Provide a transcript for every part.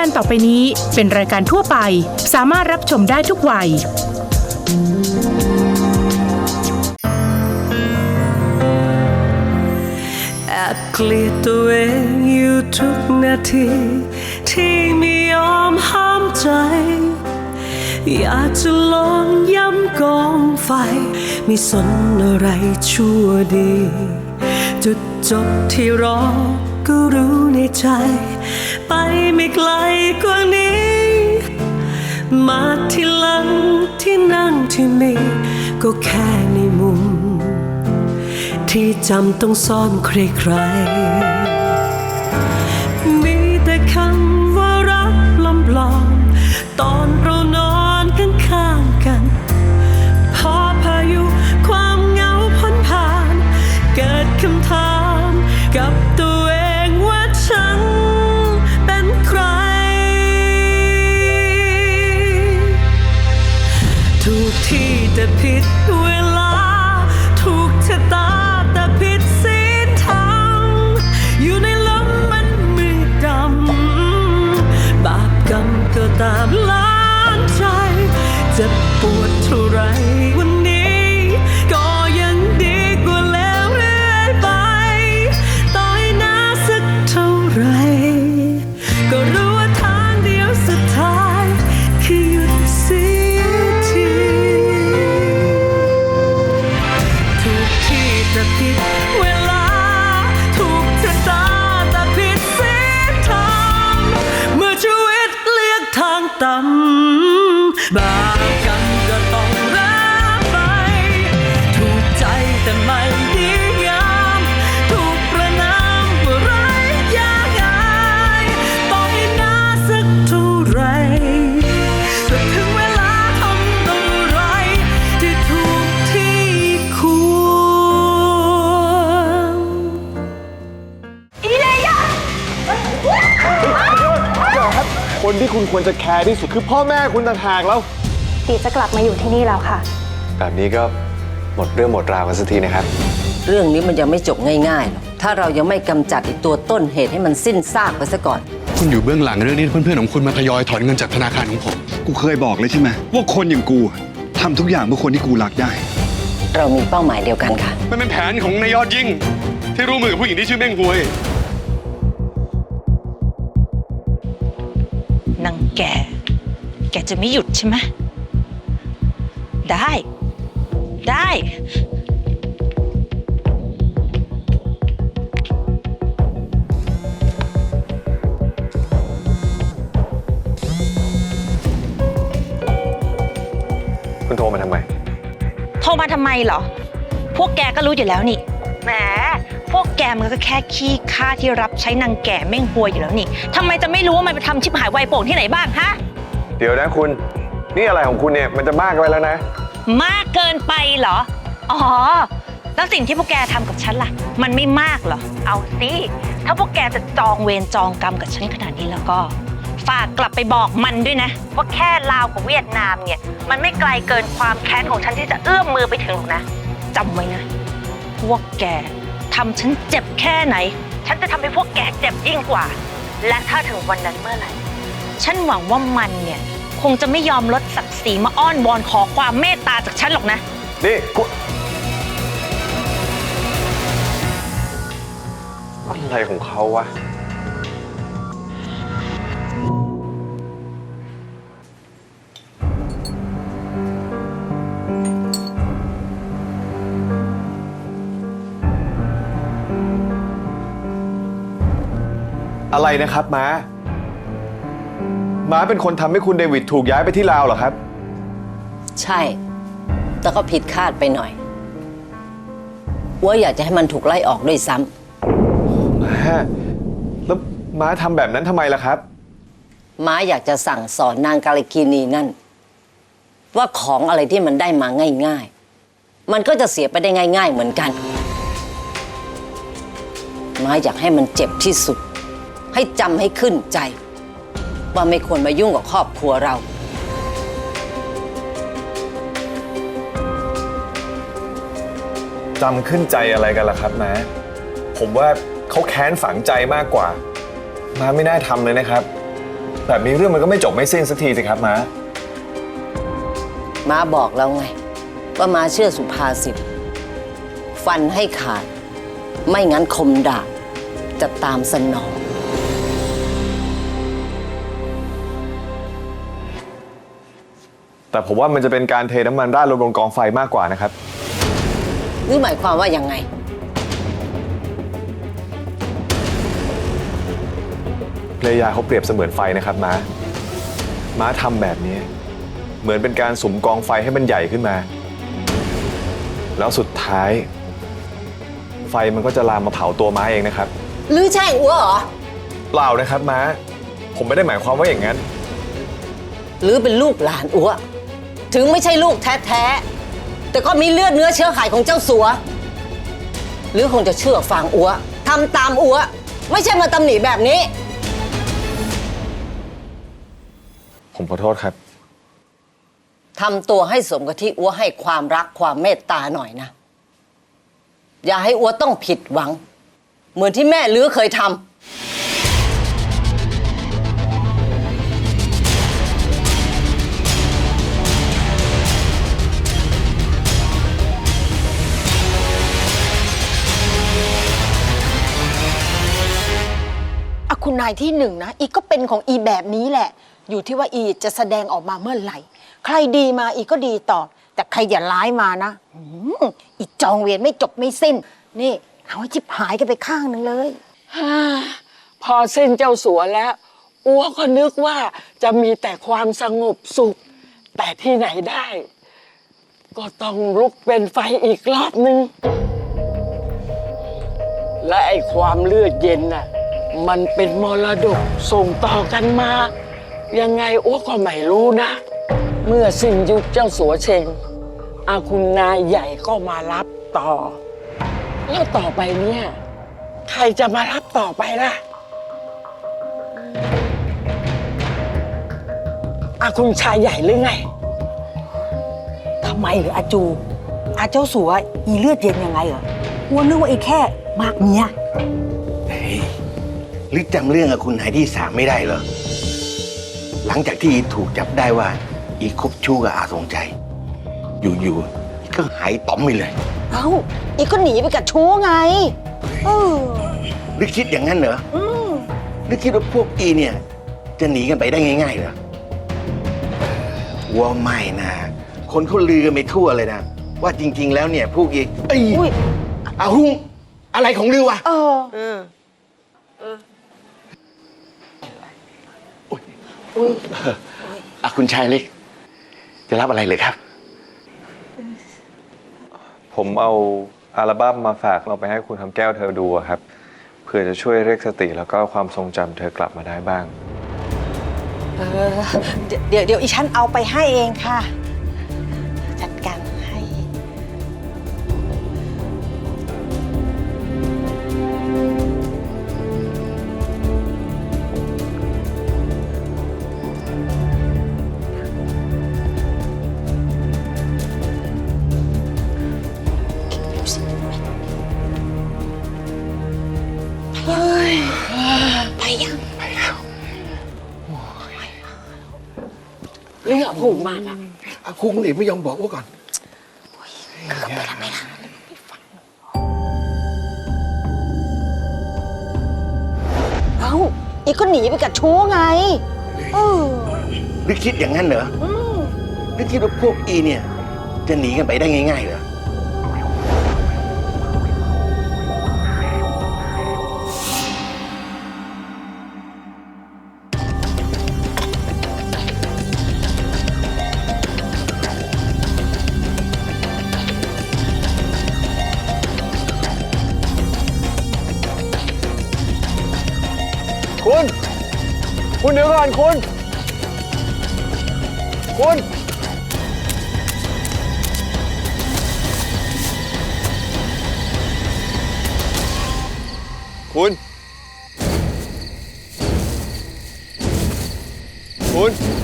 การต่อไปนี้เป็นรายการทั่วไป สามารถรับชมได้ทุกวัย แอบเกลียดตัวเองอยู่ทุกนาที ที่ไม่ยอมห้ามใจ อยากจะลองย้ำกองไฟ ไม่สนอะไรชั่วดี จุดจบที่รอ ก็รู้ในใจ ไปไม่ไกลกว่านี้ มาที่หลังที่นั่งที่มีก็แค่ในมุม ที่จำต้องซ่อนใครๆ ท คนที่คุณควรจะแคร์ที่สุดคือพ่อแม่คุณต่างหากแล้ว ตีจะกลับมาอยู่ที่นี่แล้วค่ะ แบบนี้ก็หมดเรื่องหมดราวกันสักทีนะครับ เรื่องนี้มันยังไม่จบง่ายๆหรอก ถ้าเรายังไม่กำจัดไอ้ตัวต้นเหตุให้มันสิ้นซากไปซะก่อน คุณอยู่เบื้องหลังเรื่องนี้เพื่อนๆของคุณมาทยอยถอนเงินจากธนาคารของผม กูเคยบอกเลยใช่ไหมว่าคนอย่างกูทำทุกอย่างเพื่อคนที่กูรักได้ เรามีเป้าหมายเดียวกันค่ะ มันเป็นแผนของนายยอดยิ่ง ที่ร่วมมือกับผู้หญิงที่ชื่อเม่งหวย แก แกจะไม่หยุดใช่ไหม ได้ ได้ คุณโทรมาทำไม โทรมาทำไมเหรอ พวกแกก็รู้อยู่แล้วนี่แหม พวกแกมันก็แค่ขี้ข้าที่รับใช้นางแก่เม่งหวยอยู่แล้วนี่ทำไมจะไม่รู้ว่ามันไปทำชิบหายไวโป่งที่ไหนบ้างฮะ เดี๋ยวนะคุณ นี่อะไรของคุณเนี่ยมันจะมากไปแล้วนะ มากเกินไปเหรอ อ๋อ แล้วสิ่งที่พวกแกทำกับฉันล่ะ มันไม่มากเหรอ เอาสิ ถ้าพวกแกจะจองเวรจองกรรมกับฉันขนาดนี้แล้วก็ ฝากกลับไปบอกมันด้วยนะ ว่าแค่ลาวกับเวียดนามเนี่ย มันไม่ไกลเกินความแค้นของฉันที่จะเอื้อมมือไปถึงหรอกนะจำไว้นะ พวกแก ทำฉันเจ็บแค่ไหน ฉันจะทำให้พวกแกเจ็บยิ่งกว่า และถ้าถึงวันนั้นเมื่อไหร่ ฉันหวังว่ามันเนี่ย คงจะไม่ยอมลดศักดิ์ศรีมาอ้อนวอนขอความเมตตาจากฉันหรอกนะ นี่กูอะไรของเขาวะ อะไรนะครับม้า ม้าเป็นคนทำให้คุณเดวิดถูกย้ายไปที่ลาวเหรอครับ ใช่ แต่ก็ผิดคาดไปหน่อยว่าอยากจะให้มันถูกไล่ออกด้วยซ้ำม้า แล้วม้าทำแบบนั้นทำไมล่ะครับม้าอยากจะสั่งสอนนางกาลิกินีนั่น ว่าของอะไรที่มันได้มาง่ายๆ มันก็จะเสียไปได้ง่าย ๆ เหมือนกัน ม้าอยากให้มันเจ็บที่สุด ให้จำให้ขึ้นใจ ว่าไม่ควรมายุ่งกับครอบครัวเรา จำขึ้นใจอะไรกันล่ะครับม้าผมว่าเขาแค้นฝังใจมากกว่าม้าไม่น่าทำเลยนะครับ แบบนี้เรื่องมันก็ไม่จบไม่สิ้นสักทีสิครับม้าม้าบอกแล้วไง ว่าม้าเชื่อสุภาษิตฟันให้ขาด ไม่งั้นคมดาบจะตามสนอง แต่ผมว่ามันจะเป็นการเทน้ำมันราดลงบนกองไฟมากกว่านะครับหรือหมายความว่ายังไงเลยาเขาเปรียบเสมือนไฟนะครับม้า ม้าทำแบบนี้ เหมือนเป็นการสุมกองไฟให้มันใหญ่ขึ้นมา แล้วสุดท้าย ไฟมันก็จะลามมาเผาตัวม้าเองนะครับ หรือแช่งอัวเหรอ เปล่านะครับม้า ผมไม่ได้หมายความว่าอย่างนั้น หรือเป็นลูกหลานอัว ถึงไม่ใช่ลูกแท้ๆ แต่ก็มีเลือดเนื้อเชื้อไขของเจ้าสัว หรือคงจะเชื่อฟังอัวทำตามอัว ไม่ใช่มาตำหนิแบบนี้ ผมขอโทษครับ ทำตัวให้สมกับที่อัวให้ความรักความเมตตาหน่อยนะ อย่าให้อัวต้องผิดหวัง เหมือนที่แม่ลือเคยทำ นายที่หนึ่งนะอีก็เป็นของอีแบบนี้แหละ อยู่ที่ว่าอีจะแสดงออกมาเมื่อไหร่ ใครดีมาอีก็ดีต่อแต่ใครอย่าร้ายมานะหืมอีจองเวียนไม่จบไม่สิ้น นี่เอาให้จิบหายกันไปข้างหนึงเลย ฮ่าพอสิ้นเจ้าสัวแล้วอัวก็นึกว่าจะมีแต่ความสงบสุข แต่ที่ไหนได้ ก็ต้องลุกเป็นไฟอีกรอบนึง และไอ้ความเลือดเย็นน่ะ มันเป็นมรดกส่งต่อกันมา ยังไงอ้วก็ไม่รู้นะ เมื่อสิ้นยุคเจ้าสัวเชงอาคุณนายใหญ่ก็มารับต่อ แล้วต่อไปเนี่ย ใครจะมารับต่อไปล่ะอาคุณชายใหญ่หรือไง ทำไมหรืออาจู อาเจ้าสัวอีเลือดเย็นยังไงเหรอวัวนึกว่าอีแค่มากเมีย เฮ้ย ลึกจำเรื่องกับคุณนายที่สามไม่ได้เหรอ หลังจากที่ถูกจับได้ว่า อีคบชู้กับอาทรงใจ อยู่ๆอีก็หายต้อมไปเลย เอ้า อีก็หนีไปกับชู้ไง เออลึกคิดอย่างนั้นเหรอ อืมลึกคิดว่าพวกอีเนี่ย จะหนีกันไปได้ง่ายๆเหรอว่าไม่นะ คนเขาลือกันไปทั่วเลยนะ ว่าจริงๆแล้วเนี่ยพวกอีเอ้ยอุ้ยอาหุงอะไรของลือวะ เอออ่ะคุณชายเล็ก จะรับอะไรเลยครับ ผมเอาอัลบั้มมาฝากเราไปให้คุณคำแก้วเธอดูอะครับเพื่อจะช่วยเรียกสติแล้วก็ความทรงจำเธอกลับมาได้บ้าง เออเดี๋ยวเดี๋ยวอีฉันเอาไปให้เองค่ะ จัดการ ให้เรื่องผูกมากอะอาคุงนี่ไม่ยอมบอกว่าก่อน เอ้าอีก็หนีไปกับชู้ไงเออลึกคิดอย่างนั้นเหรออลึกคิดว่าพวกอีเนี่ย จะหนีกันไปได้ง่ายๆเหรอ คุณ คุณเดี๋ยวก่อนคุณ คุณ คุณ คุณ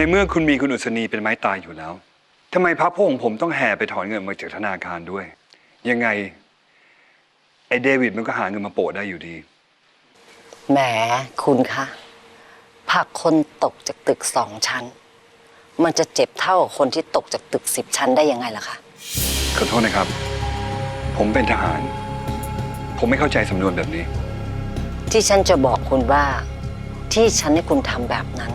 ในเมื่อคุณมีคุณอุศนีเป็นไม้ตายอยู่แล้วทำไมพระพวกของผมต้องแห่ไปถอนเงินมาจากธนาคารด้วย ยังไง ไอ้เดวิดมันก็หาเงินมาโปะได้อยู่ดี แหมคุณคะผลักคนตกจากตึกสองชั้น มันจะเจ็บเท่ากับคนที่ตกจากตึกสิบชั้นได้ยังไงล่ะคะ ขอโทษนะครับ ผมเป็นทหาร ผมไม่เข้าใจสำนวนแบบนี้ ที่ฉันจะบอกคุณว่า ที่ฉันให้คุณทำแบบนั้น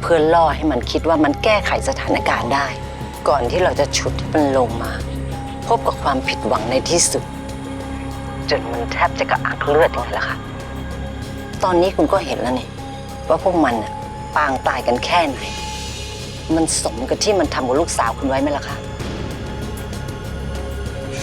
เพื่อล่อให้มันคิดว่ามันแก้ไขสถานการณ์ได้ ก่อนที่เราจะฉุดให้มันลงมา พบกับความผิดหวังในที่สุด จนมันแทบจะกระอักเลือดยังไงล่ะคะตอนนี้คุณก็เห็นแล้วนี่ว่าพวกมันน่ะปางตายกันแค่ไหน มันสมกับที่มันทำกับลูกสาวคุณไว้ไหมล่ะคะ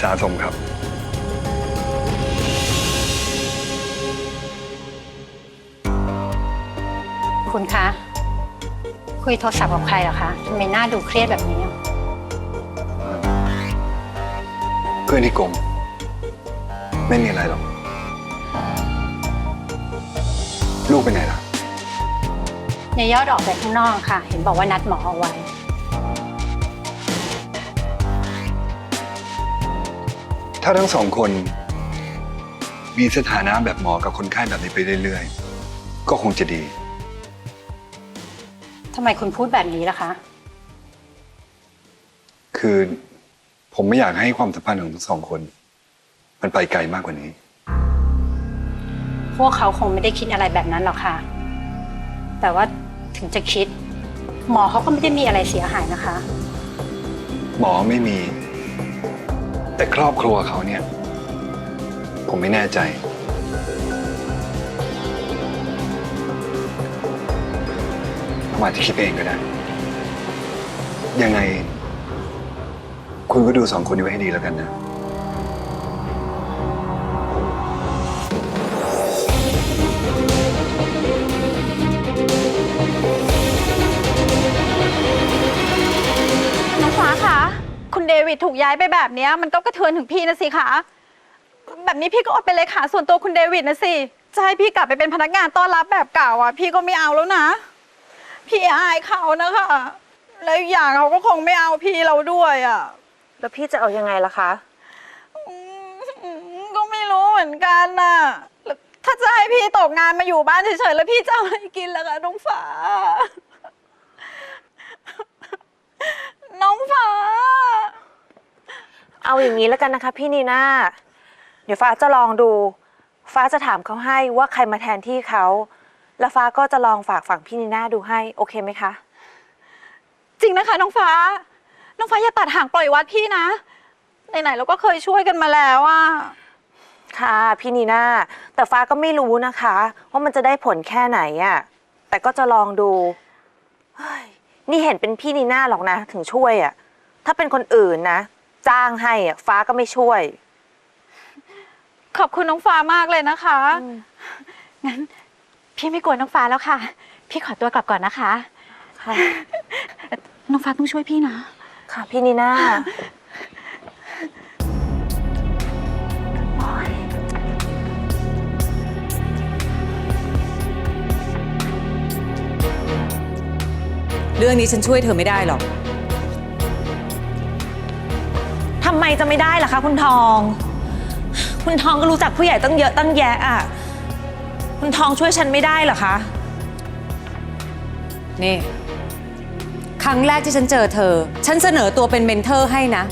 สาสมครับ คุณคะ คุยโทรศัพท์กับใครเหรอคะทำไมหน้าดูเครียดแบบนี้อะเพื่อนที่กรมไม่มีอะไรหรอกลูกเป็นไงล่ะ ในยอดออกไปข้างนอกค่ะ เห็นบอกว่านัดหมอเอาไว้ ถ้าทั้งสองคน มีสถานะแบบหมอกับคนไข้แบบนี้ไปเรื่อยๆ ก็คงจะดีทำไมคุณพูดแบบนี้ล่ะคะ คือผมไม่อยากให้ความสัมพันธ์ของทั้งสองคน มันไปไกลมากกว่านี้ พวกเขาคงไม่ได้คิดอะไรแบบนั้นหรอกค่ะ แต่ว่าถึงจะคิด หมอเขาก็ไม่ได้มีอะไรเสียหายนะคะ หมอไม่มี แต่ครอบครัวเขาเนี่ย ผมไม่แน่ใจ ผมอาจจะคิดเองก็ได้ ยังไง คุณก็ดูสองคนนี้ไว้ให้ดีแล้วกันนะ น้องฟ้าคะ คุณเดวิดถูกย้ายไปแบบเนี้ยมันก็กระเทือนถึงพี่นะสิคะ แบบนี้พี่ก็อดเป็นเลขาส่วนตัวคุณเดวิดนะสิ จะให้พี่กลับไปเป็นพนักงานต้อนรับแบบเก่าอะ พี่ก็ไม่เอาแล้วนะ พี่อายเขานะคะแล้วอีกอย่างเขาก็คงไม่เอาพี่เราด้วยอะแล้วพี่จะเอายังไงล่ะคะ อืมก็ไม่รู้เหมือนกันน่ะแล้วถ้าจะให้พี่ตกงานมาอยู่บ้านเฉยๆแล้วพี่จะเอาอะไรกินล่ะคะน้องฟ้า น้องฟ้า เอาอย่างนี้แล้วกันนะคะ พี่นีน่า เดี๋ยวฟ้าจะลองดู ฟ้าจะถามเขาให้ว่าใครมาแทนที่เขา แล้วฟ้าก็จะลองฝากฝั่งพี่นีน่าดูให้ โอเคไหมคะ จริงนะคะน้องฟ้า น้องฟ้าอย่าตัดห่างปล่อยวัดพี่นะ ไหนๆเราก็เคยช่วยกันมาแล้วอะค่ะ พี่นีน่าแต่ฟ้าก็ไม่รู้นะคะ ว่ามันจะได้ผลแค่ไหนอะแต่ก็จะลองดูเฮ้ยนี่เห็นเป็นพี่นีน่าหรอกนะ ถึงช่วยอะถ้าเป็นคนอื่นนะ จ้างให้อะฟ้าก็ไม่ช่วย ขอบคุณน้องฟ้ามากเลยนะคะ งั้น พี่ไม่กลัวน้องฟ้าแล้วค่ะ พี่ขอตัวกลับก่อนนะคะ ค่ะ น้องฟ้าต้องช่วยพี่นะ ค่ะพี่นีน่า เรื่องนี้ฉันช่วยเธอไม่ได้หรอก ทำไมจะไม่ได้ล่ะคะคุณทอง คุณทองก็รู้จักผู้ใหญ่ตั้งเยอะตั้งแยะอะ คุณทองช่วยฉันไม่ได้เหรอคะ นี่ ครั้งแรกที่ฉันเจอเธอ ฉันเสนอตัวเป็นเมนเทอร์ให้นะ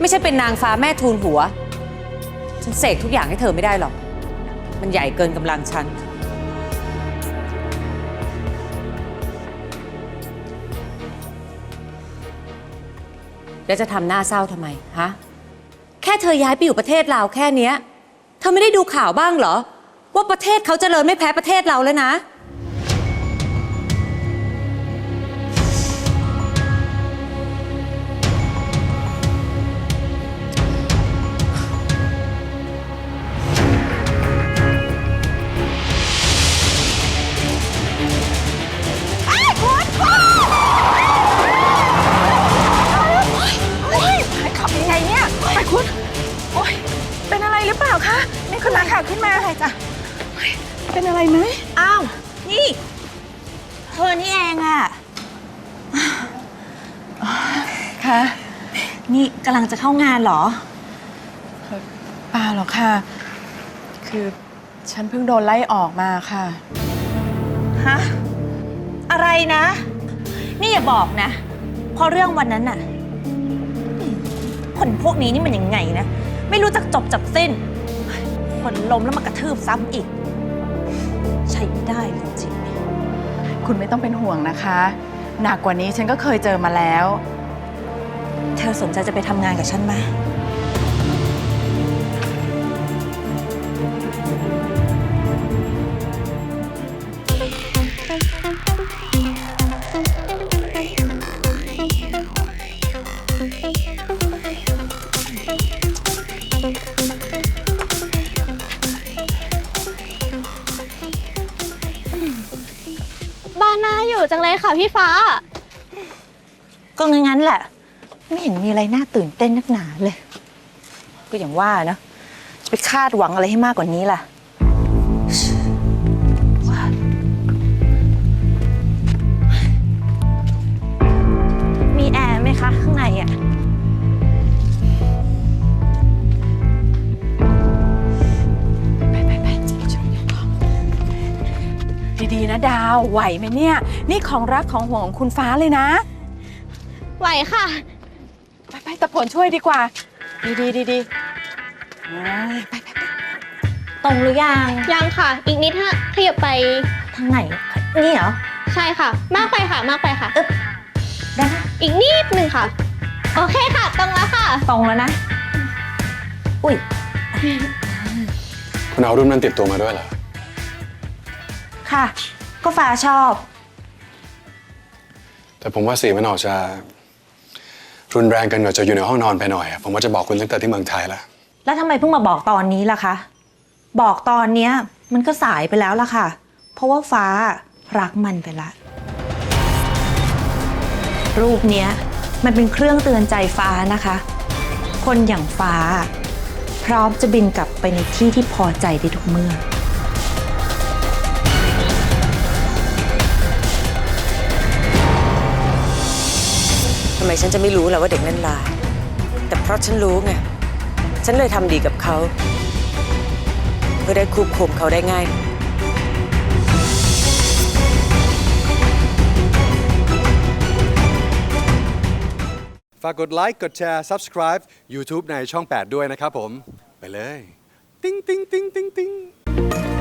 ไม่ใช่เป็นนางฟ้าแม่ทูลหัว ฉันเสกทุกอย่างให้เธอไม่ได้หรอก มันใหญ่เกินกำลังฉัน แล้วจะทำหน้าเศร้าทำไมฮะ แค่เธอย้ายไปอยู่ประเทศลาวแค่นี้เธอไม่ได้ดูข่าวบ้างเหรอ ว่าประเทศเขาเจริญไม่แพ้ประเทศเราเลยนะ เข้างานเหรอ เปล่าหรอกค่ะ คือฉันเพิ่งโดนไล่ออกมาค่ะ ฮะ อะไรนะ นี่อย่าบอกนะ เพราะเรื่องวันนั้นน่ะ คนพวกนี้นี่มันยังไงนะ ไม่รู้จักจบจับสิ้น คนล้มแล้วมากระทืบซ้ำอีก ใช้ไม่ได้เลยจริงคุณไม่ต้องเป็นห่วงนะคะ หนักกว่านี้ฉันก็เคยเจอมาแล้ว เธอสนใจจะไปทำงานกับฉันไหม บ้านน่าอยู่จังเลยค่ะพี่ฟ้า ก็งั้นๆแหละ ไม่เห็นมีอะไรน่าตื่นเต้นนักหนาเลย ก็อย่างว่านะจะไปคาดหวังอะไรให้มากกว่านี้ล่ะ มีแอร์ไหมคะ ข้างในอะดีๆนะดาว ไหวไหมเนี่ย นี่ของรักของห่วงของคุณฟ้าเลยนะ ไหวค่ะ ตะผลช่วยดีกว่า ดีๆดีๆอ่าไปไปไปตรงหรือยัง ยังค่ะ อีกนิดฮะขยับไปทางไหน นี่เหรอ ใช่ค่ะ มากไปค่ะ มากไปค่ะ อึ๊บได้ไหมอีกนิดหนึ่งค่ะ โอเคค่ะ ตรงแล้วค่ะ ตรงแล้วนะ อุ้ย คุณเอารุ่นนั้นติดตัวมาด้วยเหรอ ค่ะ ก็ฟ้าชอบ แต่ผมว่าสีมันออกจะ รุนแรงเกันกว่าจะอยู่ในห้องนอนไปหน่อยอะผมว่าจะบอกคุณตั้งแต่ที่เมืองไทยแล้ว แล้วทำไมเพิ่งมาบอกตอนนี้ล่ะคะ บอกตอนเนี้ยมันก็สายไปแล้วล่ะค่ะ เพราะว่าฟ้ารักมันไปละ รูปเนี้ยมันเป็นเครื่องเตือนใจฟ้านะคะ คนอย่างฟ้า พร้อมจะบินกลับไปในที่ที่พอใจได้ทุกเมื่อำไมฉันจะไม่รู้ล่ะว่าเด็กนั่นลาย แต่เพราะฉันรู้ไง ฉันเลยทำดีกับเขา เพื่อได้ควบคุมเขาได้ง่าย ฝากกดไลค์ กดแชร์ subscribe YouTube ในช่อง 8 ด้วยนะครับผม ไปเลย ติ๊งติ๊งติ๊งติ๊งติ๊ง